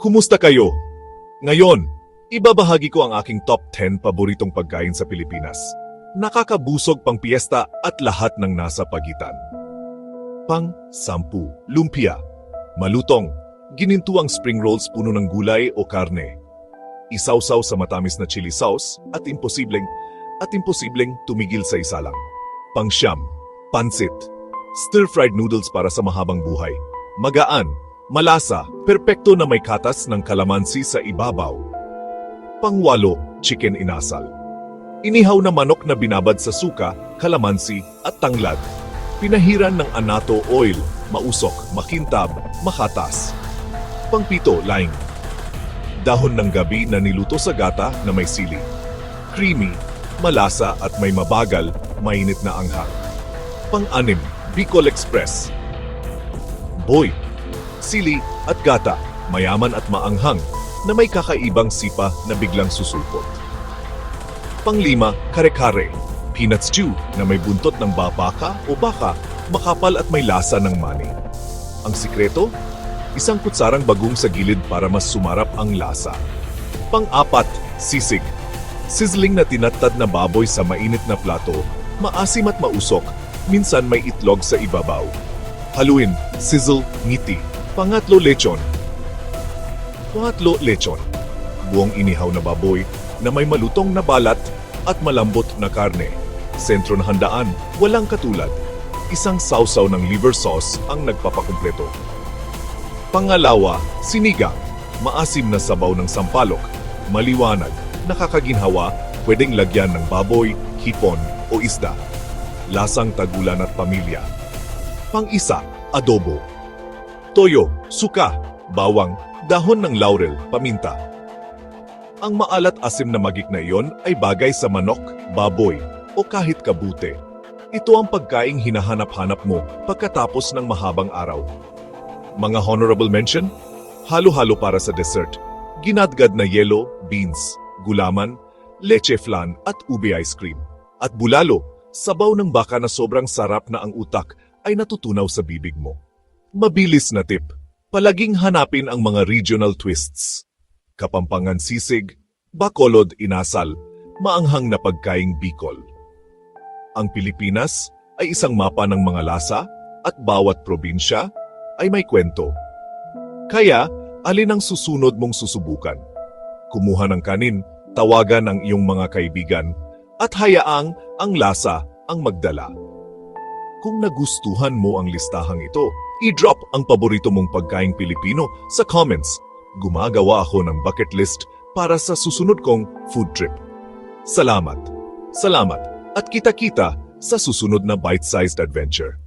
Kumusta kayo? Ngayon, ibabahagi ko ang aking top 10 paboritong pagkain sa Pilipinas. Nakakabusog pang piyesta at lahat ng nasa pagitan. Pang sampu, lumpia, malutong, ginintuang spring rolls puno ng gulay o karne. Isawsaw sa matamis na chili sauce at imposibleng at imposibleng tumigil sa isa lang. Pangsyam, pansit, stir-fried noodles para sa mahabang buhay. Magaan, malasa, perpekto na may katas ng kalamansi sa ibabaw. Pangwalo, chicken inasal. Inihaw na manok na binabad sa suka, kalamansi at tanglad. Pinahiran ng anato oil, mausok, makintab, makatas. Pangpito, laing. Dahon ng gabi na niluto sa gata na may sili. Creamy, malasa at may mabagal, mainit na anghang. Pang-anim, Bicol Express. Boy, sili at gata, mayaman at maanghang, na may kakaibang sipa na biglang susulpot. Panglima, kare-kare, peanut stew na may buntot ng babaka o baka, makapal at may lasa ng mani. Ang sikreto? Isang kutsarang bagong sa gilid para mas sumarap ang lasa. Pang-apat, sisig. Sizzling na tinatad na baboy sa mainit na plato, maasim at mausok, minsan may itlog sa ibabaw. Haluin, sizzle, ngiti. Pangatlo, lechon. Pangatlo, lechon. Buong inihaw na baboy na may malutong na balat at malambot na karne. Sentro na handaan, walang katulad. Isang sausaw ng liver sauce ang nagpapakumpleto. Pangalawa, sinigang. Maasim na sabaw ng sampalok. Maliwanag, nakakaginhawa, pwedeng lagyan ng baboy, hipon o isda. Lasang tagulan at pamilya. Pang-isa, adobo. Toyo, suka, bawang, dahon ng laurel, paminta. Ang maalat asim na magik na iyon ay bagay sa manok, baboy, o kahit kabute. Ito ang pagkaing hinahanap-hanap mo pagkatapos ng mahabang araw. Mga honorable mention, halo-halo para sa dessert, ginadgad na yelo, beans, gulaman, leche flan at ube ice cream. At bulalo, sabaw ng baka na sobrang sarap na ang utak ay natutunaw sa bibig mo. Mabilis na tip, palaging hanapin ang mga regional twists. Kapampangan sisig, Bacolod inasal, maanghang na pagkaing Bicol. Ang Pilipinas ay isang mapa ng mga lasa at bawat probinsya ay may kwento. Kaya, alin ang susunod mong susubukan? Kumuha ng kanin, tawagan ang iyong mga kaibigan, at hayaang ang lasa ang magdala. Kung nagustuhan mo ang listahang ito, i-drop ang paborito mong pagkaing Pilipino sa comments. Gumagawa ako ng bucket list para sa susunod kong food trip. Salamat. Salamat. At kita-kita sa susunod na bite-sized adventure.